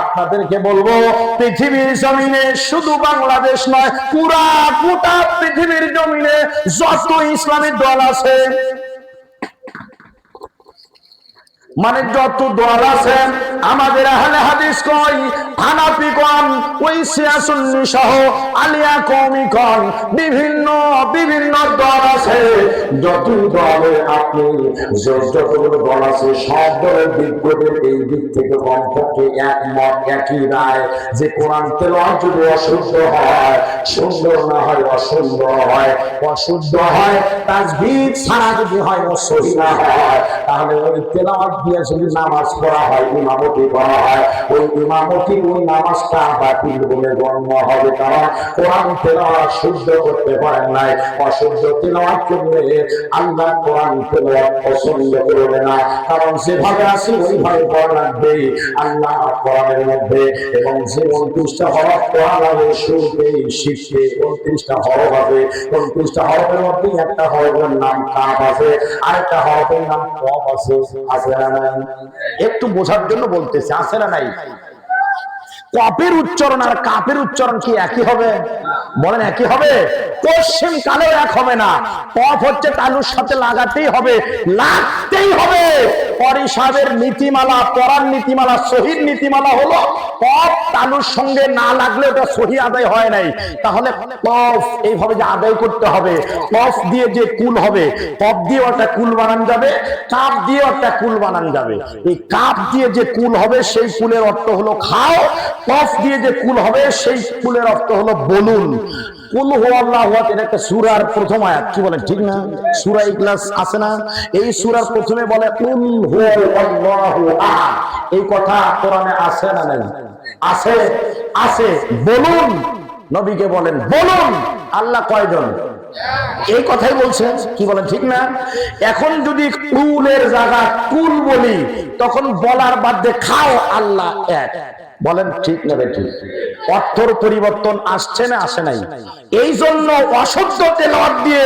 আপনাদেরকে বলব, পৃথিবীর জমিনে শুধু বাংলাদেশ নয়, পুরা গোটা পৃথিবীর জমিনে যত ইসলামী দল আছে মানে যত দল আছে আমাদের আহলে হাদিস কই হানাফি কন ওই সিয়াসুন্নি সহ আলিয়া কওমি কন বিভিন্ন বিভিন্ন দল আছে। যত দলে আপনি যতগুলো দল আছে, সব দলের এই দিক থেকে কমপক্ষে একমত, একই রায় যে কোরআন তেলাওয়াত যদি অশুদ্ধ হয়, সুন্দর না হয় অসুন্দর হয়, অশুদ্ধ হয় তাজবিদ ছাড়া যদি হয় না হয়, তাহলে ওই তেলাওয়াত দিয়ে যদি নামাজ পড়া হয়, ইমামতি করা হয়। ওই ইমামতি, ওই নামাজটা বাতিল বলে গণ্য হবে, কারণ কোরআন তেলাওয়াত শুদ্ধ করতে পারেন নাই। অশুদ্ধ তেলাওয়াত করলে আল্লাহ কোরআন তেলাওয়াত পছন্দ করবে না। কারণ যেভাবে আছে, ওইভাবে পড়া লাগবে। আল্লাহ কোরআনের মধ্যে এবং যে উনত্রিশটা হরফ কোরআন হবে শুরুতে শিখতে উনত্রিশটা হরফ আছে। উনত্রিশটা হরফের মধ্যে একটা হরফের নাম কাপ আছে। আরেকটা হরফের নাম কপ আছে। আছে না একটু বোঝার জন্য বলতেছে, আছে না নাই? কপের উচ্চারণ আর কাপের উচ্চারণ কি একই হবে? বলেন, একই হবে? পশ্চিম কালেও এক হবে না। কফ হচ্ছে তালুর সাথে লাগাতেই হবে, লাগতেই হবে। পরিসাবের নীতিমালা পড়ার নীতিমালা শহীদ নীতিমালা হলো কফ তালুর সঙ্গে না লাগলে ওটা সহি আদায় হয় নাই। তাহলে কফ এইভাবে যে আদায় করতে হবে কফ দিয়ে যে কুল হবে কফ দিয়ে একটা কুল বানান যাবে, কাপ দিয়ে একটা কুল বানান যাবে। এই কাপ দিয়ে যে কুল হবে, সেই কুলের অর্থ হলো খাও কফ দিয়ে যে কুল হবে, সেই কুলের অর্থ হলো বলুন। কুল হুয়াল্লাহু আহাদ, এটা একটা সূরার প্রথম আয়াত। কি বলেন? ঠিক না? সূরা ইখলাস আছে না? এই সূরার প্রথমে বলে, কুল আহাদ। এই কথা কোরআনে আছে না নাই? আছে। আছে। বলুন। নবীকে বলেন, বলুন। আল্লাহ কয়জন? এই কথাই বলছেন। কি বলেন? ঠিক না? এখন যদি কুলের জায়গা কুল বলি, তখন বলার বাদে খাও আল্লাহ এক। বলেন ঠিক না বে ঠিক অর্থর পরিবর্তন আসছে না আসে নাই। এই জন্য অসত্য তেলাওয়াত দিয়ে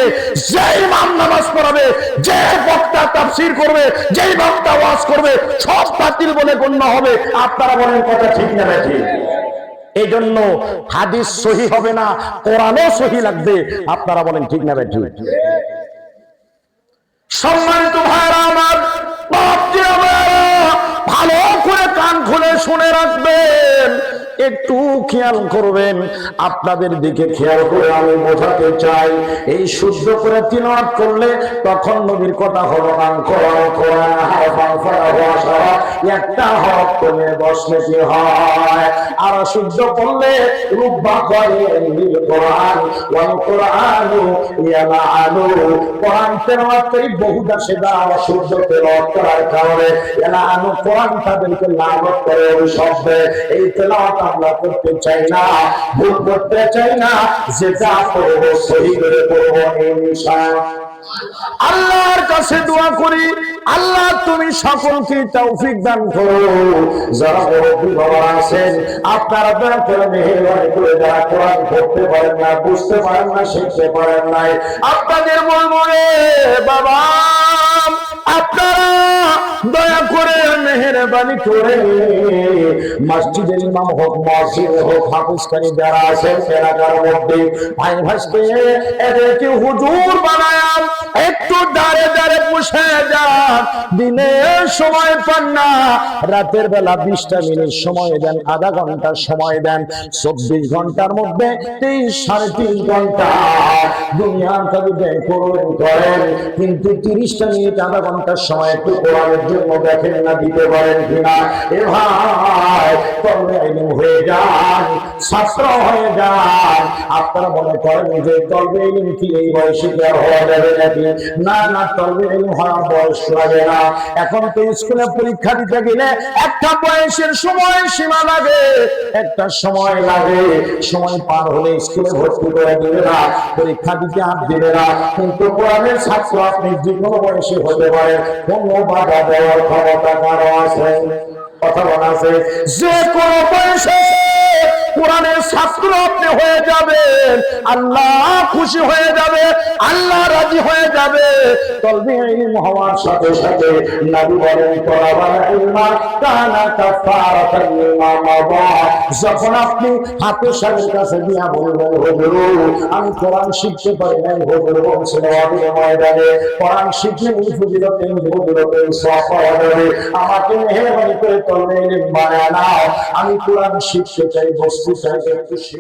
যে ইমাম নামাজ পড়াবে যে বক্তা তাফসীর করবে যে বক্তা ওয়াজ করবে, সব বাতিল বলে গণ্য হবে। আপনারা বলেন কথা ঠিক না বে ঠিক এই জন্য হাদিস সহি হবে না, কোরআনও সহি লাগবে। আপনারা বলেন ঠিক না ঠিক সম্মানিত একটু খেয়াল করবেন। আপনাদের দিকে খেয়াল করে আমি বোঝাতে চাই, এই শুদ্ধ করে তিনওয়াত করলে তখন নবীর কথা হলো একটা হরফ কমে দশ নেকি হয়? আর শুদ্ধ করলে রুব্বা করে অশুদ্ধ তেলাওয়াত করার কারণে কোরআন তাদেরকে লানত করে অভিশপ্তে এই তেলাওয়াত আমরা করতে চাই না, ভুল করতে চাই না যেটা করব সহি করে করব আল্লাহর কাছে দোয়া করি, আল্লাহ তুমি সকলকে তৌফিক দান করো। যারা মুরব্বী বাবা আছেন, আপনারা দয়া করে মেহেরবানি করে যারা কোরআন পড়তে পারেন না, বুঝতে পারেন না, শিখতে পারেন নাই, আপনাদের বলব রে বাবা মেহেরবানি করে মসজিদের ইমাম হোক, মসজিদ হোক, হাফিজখানি যারা আছেন এলাকার মধ্যে ভাই ভাসকে এদেরকে হুজুর বানায় একটু দাঁড়ে দাঁড়ে বসে যান। দিনের সময় পান না, রাতের বেলা বিশটা মিনিট সময় দেন, আধা ঘণ্টা সময় দেন। চব্বিশ ঘণ্টার মধ্যে তেইশ সাড়ে তিন ঘণ্টা দুনিয়ার কাজে ব্যয় করবেন করেন। কিন্তু তিরিশটা মিনিট, আধা ঘণ্টার সময় একটু কোরআনের জন্য দেখেন না, দিতে পারেন কিনা এ ভাই তবে হয়ে যান ছাত্র হয়ে যান। আপনারা মনে করেন যে তলবে ইলম কি এই বয়সে কি আর হওয়া যাবে নাকি না না, তলবে ইলম হওয়ার বয়স লাগে না। এখন তো স্কুলে পরীক্ষা দিতে গেলে একটা বয়সের সময় সীমা লাগে, একটা সময় লাগে। সময় পার হলে স্কুলে ভর্তি করে দিবে না, পরীক্ষা দিতে আর দিবে না। কিন্তু কোরআনের ছাত্র আপনি যে কোনো বয়সে হতে পারে, কোনো বাধা দেওয়ার ক্ষমতা কারও আছে? কথা বলা আছে? যে কোনো বয়সে কোরআনের ছাত্র আপনি হয়ে যাবেন। আল্লাহ খুশি হয়ে যাবে, আল্লাহ রাজি হয়ে যাবে। হওয়ার সাথে সাথে যখন আপনি সাহেবের কাছে বলবেন আমি কোরআন শিখতে পারি নাই বলছিল ময়দানে কোরআন যাবে। আমাকে মেহেরবানি করে তলবে বানায় নাও। আমি কোরআন শিখতে চাই, বস্তু চাই শিখ-